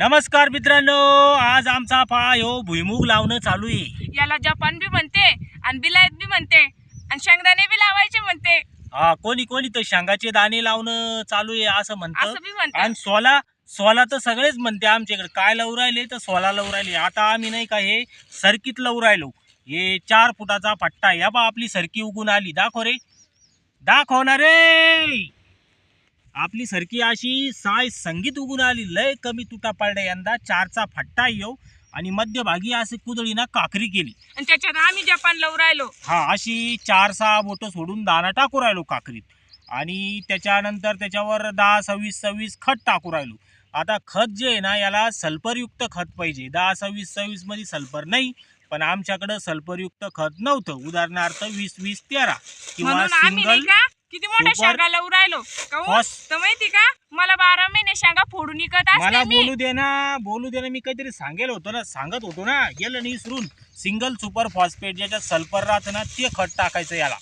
नमस्कार मित्रांनो आज आमचा पहा ह्यो भुईमुग लावणं चालू आहे. याला जपान बी म्हणते आणि बिलायत बी म्हणते आणि शेंगदाणे बी लावायचे म्हणते. हा कोणी कोणी तर शेंगाचे दाणे लावणं चालू आहे असं म्हणतं. असं बी म्हणते. आणि सोला सोला तर सगळेच म्हणते आमच्याकडे. काय लावू राहिले तर सोला लावू राहिले. आता आम्ही नाही का हे सरकीत लावू राहिलो. हे चार फुटाचा पट्टा. या बा आपली सरकी उगून आली. दाखव रे. दाखव ना रे. आपली सरकी अशी साय संगीत उगून आली लय कमी तुटा पडल्या यंदा चारचा फट्टा येऊ. आणि मध्यभागी अशी कुदळीना काकरी केली. आणि त्याच्यात आम्ही जपान लावून राहिलो. हा अशी चार सहा बोटं सोडून दाना टाकू राहिलो काकरीत. आणि त्याच्यानंतर त्याच्यावर दहा सव्वीस सव्वीस खत टाकू राहिलो. आता खत जे आहे ना याला सल्फरयुक्त खत पाहिजे. दहा सव्वीस सव्वीसमध्ये सल्फर नाही पण आमच्याकडं सल्फरयुक्त खत नव्हतं. उदाहरणार्थ वीस वीस तेरा. किंवा सिंगल किती मोठ्या सुपर. शेंगा लावून राहिलो? फॉस. तर माहिती का? मला बारा महिने शेंगा फोडून विकत मला असते मी. बोलू दे ना बोलू दे ना मी काहीतरी सांगेल होतो ना सांगत होतो ना. गेलं नाही विसरून सिंगल सुपर फॉस्फेट ज्याच्यात सल्फर राहतं ना ते खत टाकायचं याला.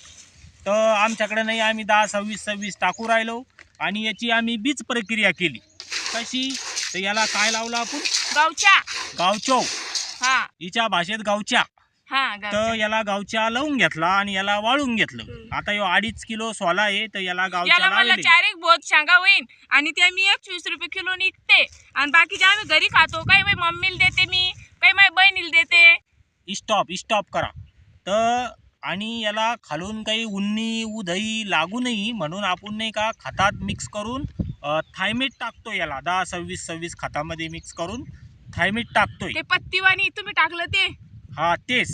तर आमच्याकडे नाही आम्ही दहा सव्वीस सव्वीस टाकू राहिलो. आणि याची आम्ही बीज प्रक्रिया केली. कशी? तर याला काय लावलं आपण? गावच्या. गावचो. हा. हिच्या भाषेत गावच्या. हा तर गावच्या. याला गावच्या लावून घेतला आणि याला वाळून घेतलं. हम्म. आता यो अडीच किलो सोला आहे तर याला गावच्या याला मला लावले. चार एक बोध शेंगा होईन आणि ते मी एकवीस रुपये किलो निघते. आणि बाकीचे आम्ही घरी खातो काही माझ्या मम्मीला देते मी काही माझ्या बहिणीला देते. स्टॉप स्टॉप करा. तर आणि याला खालून काही उन्नी उधई लागू नये म्हणून आपण नाही का खतात मिक्स करून अ, थायमेट टाकतो याला. दहा सव्वीस सव्वीस खतामध्ये मिक्स करून थायमेट टाकतोय. ते पत्तीवाणी तुम्ही टाकलं ते? हा तेच.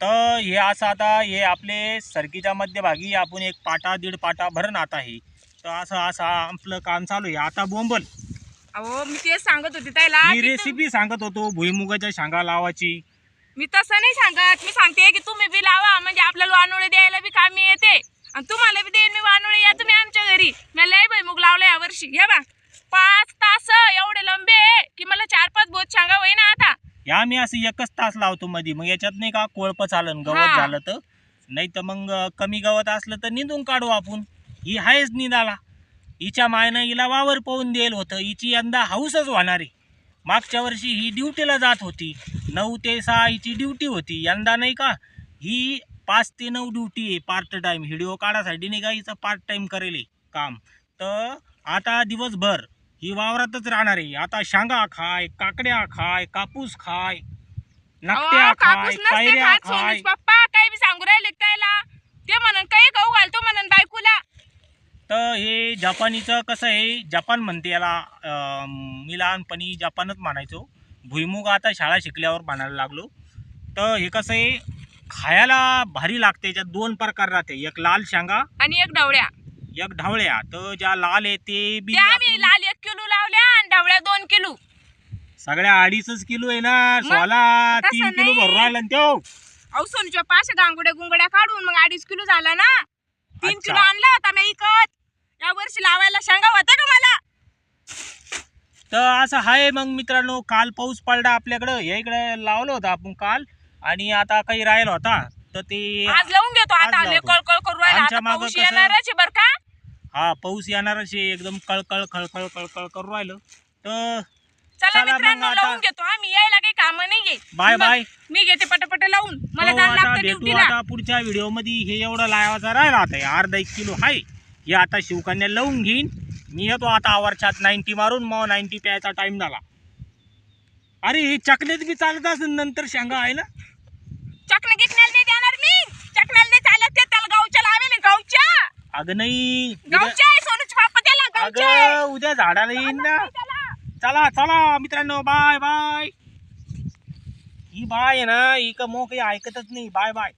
तर हे असं आता हे आपले सरकीच्या मध्यभागी आपण एक पाटा दीड पाटा भरण आता हे. तर असं असं आपलं काम चालू आहे. आता बोंबल. अहो मी तेच सांगत होते त्याला मी की रेसिपी सांगत होतो भुईमुगाच्या शेंगा लावाची मी तसं नाही सांगत. मी सांगते की तुम्ही बी लावा. म्हणजे आपल्याला वानोळे द्यायला बी कामी येते. आणि तुम्हाला बी देईन मी वानोळे. या तुम्ही आमच्या घरी. मी लय भुईमुग लावलं या वर्षी. या बा पाच तास एवढे लंबे आहे की मला चार पाच बोत सांगा होईना या मी असं एकच तास लावतो मध्ये मग याच्यात नाही का कोळप चालन गवत हा. झालं तर. नाही तर मग अं, कमी गवत असलं तर निंदून काढू आपण. ही आहेच निंदाला. हिच्या मायनं हिला वावर पाहून देईल होतं. हिची यंदा हाऊसच होणार आहे. मागच्या वर्षी ही ड्युटीला जात होती. नऊ ते सहा हिची ड्युटी होती. यंदा नाही का ही पाच ते नऊ ड्युटी आहे पार्ट टाईम व्हिडिओ काढासाठी नाही का हिचं पार्ट टाईम करेल हे काम. तर आता दिवसभर ही वावरातच राहणार. आहे आता शेंगा खाय काकड्या खाय कापूस खाय नकट्या अहो, खाय कापूस नसते कैऱ्या खात खाय. सोनूच पप्पा. काही बी सांगू राहिले त्याला ते म्हणून काही खाऊ घालतो म्हणून बायकोला. तर हे जपानीचं कसं आहे जपान म्हणते याला. अं, मी लहानपणी जपानच म्हणायचो भुईमुग आता शाळा शिकल्यावर म्हणायला लागलो. तर हे कसं आहे खायला भारी लागते याच्यात दोन प्रकार राहते. एक लाल शेंगा आणि एक डवळ्या एक ढवळ्या. तर ज्या लाल आहे ते बी ते आम्ही आपण लाल एक किलो लावल्या आणि डवळ्या दोन किलो. सगळ्या अडीचच किलो आहे ना मग सोला तसं तीन किलो नाही. भरून राहिला ना त्यो. अहो सोनूच्या पाच गांगुड्या गुंगड्या काढून मग अडीच किलो झाला ना. तीन अच्छा. किलो आणला होता मी इकत. या वर्षी लावायला शेंगा होता का मला? तर असं आहे मग मित्रांनो काल पाऊस पडला आपल्याकडं. या इकडे लावलं होतं आपण काल. आणि आता काही राहिला होता. तर ते आज लावून घेतो. आज आता लावतो. कळकळ करू राहिला. आमच्या आता मागं पाऊस कसं- येणारच आहे बर का? हा पाऊस येणारच आहे. एकदम कळकळ खळखळ कळकळ करू राहिलं. तर चला चला मग मित्रांनो आता. लावून घेतो. आम्ही यायला काही काम नाहीये. बाय मग बाय. मी घेते पटापट लावून. मला जायला आता लागतं भेटू ड्युटीला. आता पुढच्या व्हिडिओमध्ये हे एवढं लावायचं राहिला आता. हे अर्धा एक किलो आहे. हे आता शिवकन्या लावून घेईन. मी येतो आता आवरच्यात नाईन्टी मारून. मग नाईन्टी प्यायचा टाइम झाला. अरे हे चकलेत बी चालत असेल नंतर शेंगा आहे ना? चकना गिकण्याला नाही देणार मी. चकण्याला नाही चालत ते. त्याला गावच्या लावेल गावच्या. अगं नाही. उद्या- गावच्या आहे सोनूच पापा त्याला गावच्या आहे. अगं उद्या झाडाला येईन ना. चला चला मित्रांनो बाय बाय. ही बाय आहे ना ही का मो काही ऐकतच नाही. Bye bye.